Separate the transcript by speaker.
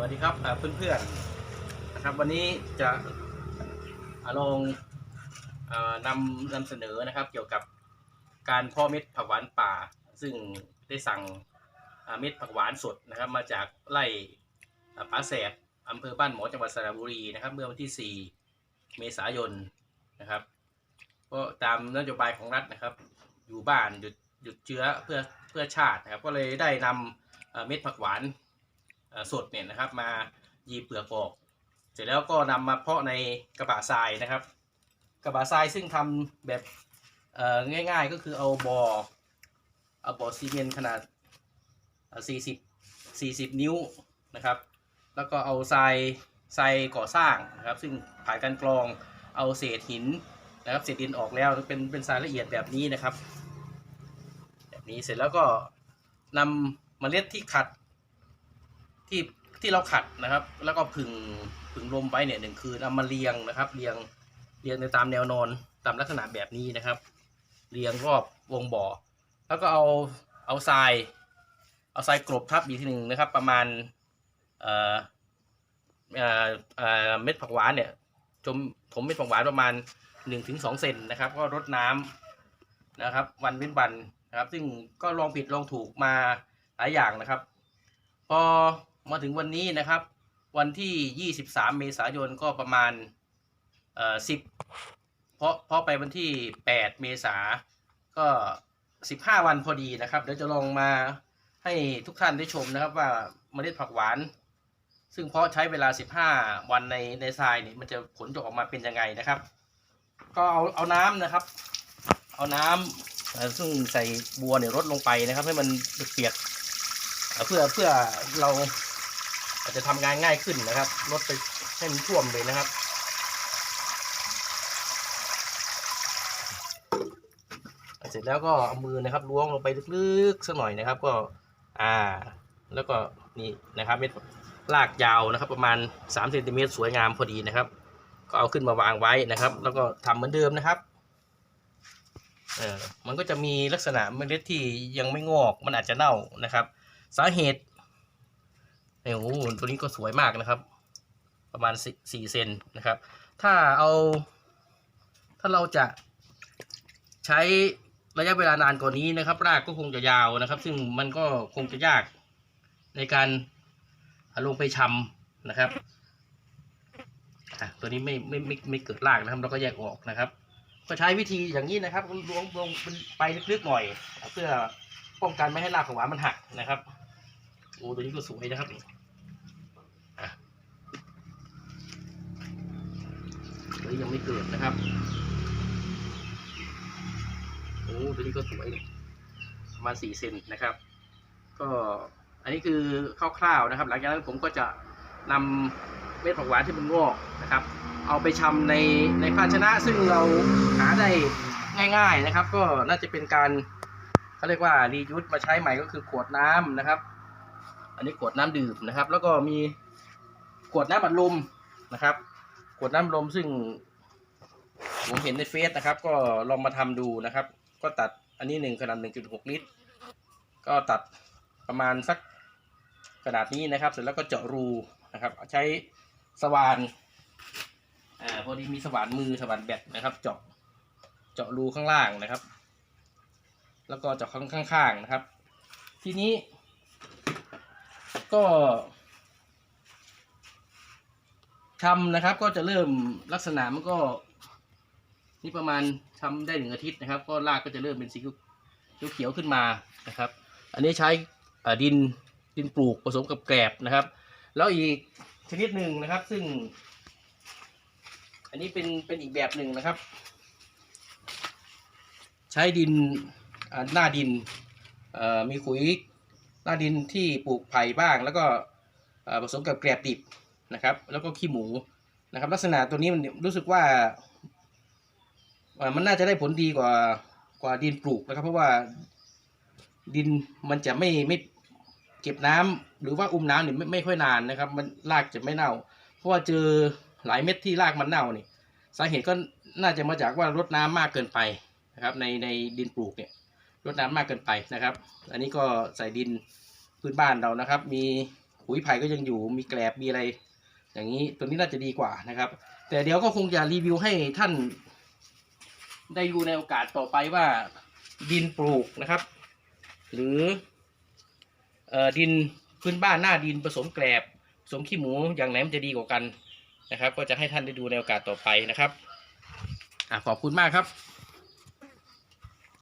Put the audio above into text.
Speaker 1: วัสดีครับอ่าเพื่อนๆนะครับวันนี้จะอ่าลองอานำนำเสนอนะครับ เกี่ยวกับการพาะเม็ดผักหวานป่า ซึ่งได้สั่งเม็ดผักหวานสดนะครับ มาจากไร่ป่าแสบอำเภอบ้านหมอจังหวัดสระบุรีนะครับ เมื่อวันที่ 4 เมษายนนะครับก็ตามนโยบายของรัฐนะครับ อยู่บ้านหยุดหยุดเชื้อเพื่อเพื่อชาตินะครับ ก็เลยได้นำเอ่อเม็ดผักหวาน สดเนี่ยนะครับ มายีเปลือกออก เสร็จแล้วก็นำมาเพาะในกระบะทรายนะครับ กระบะทรายซึ่งทำแบบง่ายๆก็คือเอาบอ่อเอาบ่อซีเมนต์ขนาดเอ่อ40 40 นิ้วนะครับ แล้วก็เอาทรายทรายก่อสร้างนะครับ ซึ่งผ่านการกรองเอาเศษหินนะครับเศษดินออกแล้วเป็นเป็นทรายละเอียดแบบนี้นะครับ แบบนี้เสร็จแล้วก็นำเมล็ดที่ขัด ที่ที่เราขัดนะครับ แล้วก็ผึ่งผึ่งลมไว้เนี่ยหนึ่งคืนเอามาเรียงนะครับเรียงเรียงในตามแนวนอนตามลักษณะแบบนี้นะครับ เรียงรอบวงบ่อ แล้วก็เอาเอาทราย เอาทรายกลบทับอีกทีหนึ่งนะครับ ประมาณเอ่อเอ่อเอ่อเม็ดผักหวานเนี่ยจมถมเม็ดผักหวานประมาณ1นถึงสเซนนะครับ ก็รดน้ำนะครับ วันเว้นวันนะครับ ซึ่งก็ลองผิดลองถูกมาหลายอย่างนะครับ พอ มาถึงวันนี้นะครับ วันที่ 23 เมษายนก็ประมาณเอ่อ10เพราะเพราะไปวันที่ 8 เมษาก็ 15 วันพอดีนะครับเดี๋ยวจะลองมาให้ทุกท่านได้ชมนะครับว่าเมล็ดผักหวาน ซึ่งเพาะใช้เวลา 15 วันในในทรายนี่มันจะผลจะออกมาเป็นยังไงนะครับ ก็เอาเอาน้ำนะครับ เอาน้ำซึ่งใส่บัวเนี่ยรดลงไปนะครับ ให้มันเปียกเพื่อเพื่อเรา อาจจะทำงานง่ายขึ้นนะครับลดไปให้มันท่วมเลยนะครับ เสร็จแล้วก็เอามือนะครับล้วงลงไปลึกๆสักหน่อยนะครับ ก็อ่า แล้วก็นี่นะครับเม็ดลากยาวนะครับ ประมาณ3เซนติเมตรสวยงามพอดีนะครับ ก็เอาขึ้นมาวางไว้นะครับ แล้วก็ทำเหมือนเดิมนะครับเออมันก็จะมีลักษณะเมล็ดที่ยังไม่งอก มันอาจจะเน่านะครับ สาเหตุ โอ้โหตัวนี้ก็สวยมากนะครับ ประมาณสี่เซนนะครับ ถ้าเอาถ้าเราจะใช้ระยะเวลานานกว่านี้นะครับ รากก็คงจะยาวนะครับ ซึ่งมันก็คงจะยากในการลงไปชำนะครับตัวนี้ไม่ไม่ไม่ไม่เกิดรากนะครับ เราก็แยกออกนะครับ ก็ใช้วิธีอย่างนี้นะครับล้วงลงไปลึกๆหน่อย เพื่อป้องกันไม่ให้รากของหวานมันหักนะครับโอ้ตัวนี้ก็สวยนะครับอะ ตัวนี้ยังไม่เกิดนะครับ โอ้ตัวนี้ก็สวยเลยประมาณสี่เซนนะครับ ก็อันนี้คือคร่าวๆนะครับ หลังจากนั้นผมก็จะนำเม็ดผักหวานที่มันงอกนะครับ เอาไปชำในในภาชนะซึ่งเราหาได้ง่าย ๆนะครับ ก็น่าจะเป็นการเขาเรียกว่ารียูสมาใช้ใหม่ก็คือขวดน้ำนะครับ อันนี้ขวดน้ำดื่มนะครับ แล้วก็มีขวดน้ำอัดลมนะครับ ขวดน้ำลมซึ่ง ผมเห็นในเฟซนะครับ ก็ลองมาทำดูนะครับ ก็ตัดอันนี้หนึ่งขนาด1.6ลิตร ก็ตัดประมาณสักขนาดนี้นะครับ เสร็จแล้วก็เจาะรูนะครับ ใช้สว่านอ่าพอดีมีสว่านมือสว่านแบตนะครับ เจาะเจาะรูข้างล่างนะครับ แล้วก็เจาะข้างข้างๆนะครับ ทีนี้ ก็ทำนะครับก็จะเริ่มลักษณะมันก็ นี่ประมาณทำได้หนึ่งอาทิตย์นะครับ ก็รากก็จะเริ่มเป็นสีเขียวขึ้นมานะครับ อันนี้ใช้ดินดินปลูกผสมกับแกลบนะครับ แล้วอีกชนิดหนึ่งนะครับ ซึ่ง อันนี้เป็นเป็นอีกแบบหนึ่งนะครับ ใช้ดินหน้าดินมีขุยหน้าดินที่ปลูกไผ่บ้าง แล้วก็ผสมกับแกลบดิบนะครับ แล้วก็ขี้หมูนะครับ ลักษณะตัวนี้มันรู้สึกว่า มันน่าจะได้ผลดีกว่ากว่าดินปลูกนะครับ เพราะว่าดินมันจะไม่ไม่เก็บน้ำหรือว่าอุ้มน้ำเนี่ยไม่ไม่ค่อยนานนะครับ มันรากจะไม่เน่า เพราะว่าเจอหลายเม็ดที่รากมันเน่านี่สาเหตุก็น่าจะมาจากว่ารดน้ำมากเกินไปนะครับ ในในดินปลูกเนี่ยรดน้ำมากเกินไปนะครับ อันนี้ก็ใส่ดินพื้นบ้านเรานะครับ มีปุ๋ยไผ่ก็ยังอยู่มีแกลบมีอะไร อย่างนี้ตัวนี้น่าจะดีกว่านะครับ แต่เดี๋ยวก็คงจะรีวิวให้ท่าน ได้ดูในโอกาสต่อไปว่า ดินปลูกนะครับ หรืออดินพื้นบ้านหน้าดินผสมแกลบผสมขี้หมูอย่างไหนมันจะดีกว่ากันนะครับ ก็จะให้ท่านได้ดูในโอกาสต่อไปนะครับอขอบคุณมากครับ